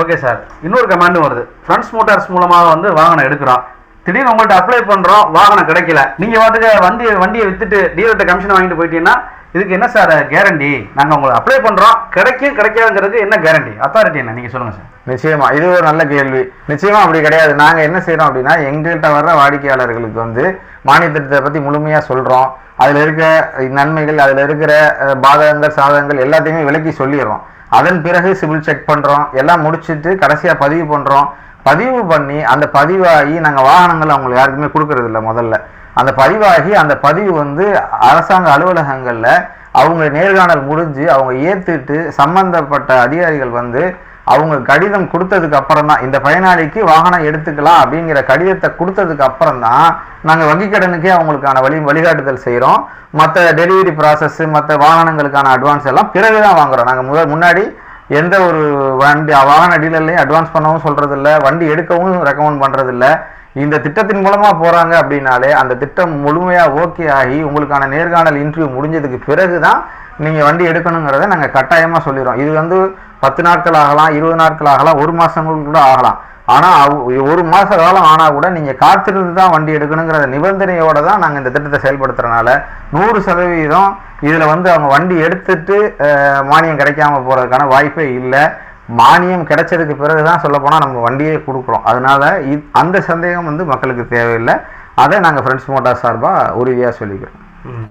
Okay sir இன்னொரு கமாண்டும் வருது. Friends motors மூலமாக வந்து வாகனம் எடுக்கிறோம். திடீர்னு உங்கள்கிட்ட அப்ளை பண்ணுறோம் வாகனம் கிடைக்கல. நீங்கள் வந்துட்டு வண்டி வண்டியை வித்துட்டு டீலர்கிட்ட கமிஷன் வாங்கிட்டு போயிட்டீங்கன்னா இதுக்கு என்ன சார் கேரண்டி நாங்கள் உங்களுக்கு அப்ளை பண்ணுறோம் கிடைக்கும் கிடைக்காதுங்கிறது என்ன கேரண்டி அத்தாரிட்டி என்ன? நீங்கள் சொல்லுங்கள் சார். நிச்சயமா இது ஒரு நல்ல கேள்வி. நிச்சயமா அப்படி கிடையாது. நாங்கள் என்ன செய்கிறோம் அப்படின்னா எங்கள்கிட்ட வர்ற வாடிக்கையாளர்களுக்கு வந்து மானிய திட்டத்தை பற்றி முழுமையாக சொல்கிறோம் அதில் இருக்க நன்மைகள் அதில் இருக்கிற பாதகங்கள் சாதகங்கள் எல்லாத்தையுமே விலக்கி சொல்லிடுறோம். அதன் பிறகு சிவில் செக் பண்ணுறோம் எல்லாம் முடிச்சுட்டு கடைசியாக பதிவு பண்ணுறோம் பதிவு பண்ணி அந்த பதிவாகி நாங்கள் வாகனங்கள் அவங்களுக்கு யாருக்குமே கொடுக்கறதில்ல முதல்ல. அந்த பதிவாகி அந்த பதிவு வந்து அரசாங்க அலுவலகங்களில் அவங்க நேர்காணல் முடிஞ்சு அவங்க ஏற்றுட்டு சம்பந்தப்பட்ட அதிகாரிகள் வந்து அவங்க கடிதம் கொடுத்ததுக்கு அப்புறம் தான் இந்த பயனாளிக்கு வாகனம் எடுத்துக்கலாம் அப்படிங்கிற கடிதத்தை கொடுத்ததுக்கு அப்புறம் தான் நாங்கள் வங்கி கடனுக்கே அவங்களுக்கான வழி வழிகாட்டுதல் செய்கிறோம் மற்ற டெலிவரி ப்ராசஸ் மற்ற வாகனங்களுக்கான அட்வான்ஸ் எல்லாம் பிறகு தான் வாங்குறோம். நாங்கள் முதல் முன்னாடி எந்த ஒரு வண்டி வாகன டீலர்லையும் அட்வான்ஸ் பண்ணவும் சொல்கிறதில்ல வண்டி எடுக்கவும் ரெக்கமெண்ட் பண்ணுறதில்ல இந்த திட்டத்தின் மூலமாக போகிறாங்க அப்படின்னாலே அந்த திட்டம் முழுமையாக ஓகே ஆகி உங்களுக்கான நேர்காணல் இன்டர்வியூ முடிஞ்சதுக்கு பிறகு தான் நீங்கள் வண்டி எடுக்கணுங்கிறத நாங்கள் கட்டாயமாக சொல்லிடுறோம். இது வந்து பத்து நாட்கள் ஆகலாம் இருபது நாட்கள் ஆகலாம் ஒரு மாதங்கள் கூட ஆகலாம். ஆனால் ஒரு மாத காலம் ஆனால் கூட நீங்கள் காத்திருந்து தான் வண்டி எடுக்கணுங்கிற நிபந்தனையோடு தான் நாங்கள் இந்த திட்டத்தை செயல்படுத்துறதுனால நூறு சதவீதம் இதில் வந்து அவங்க வண்டி எடுத்துட்டு மானியம் கிடைக்காம போகிறதுக்கான வாய்ப்பே இல்லை. மானியம் கிடைச்சதுக்கு பிறகு தான் சொல்ல நம்ம வண்டியே கொடுக்குறோம். அதனால இ- அந்த சந்தேகம் வந்து மக்களுக்கு தேவையில்லை. அதை நாங்கள் ஃப்ரெண்ட்ஸ் மோட்டார் சார்பாக உறுதியாக சொல்லிக்கிறோம்.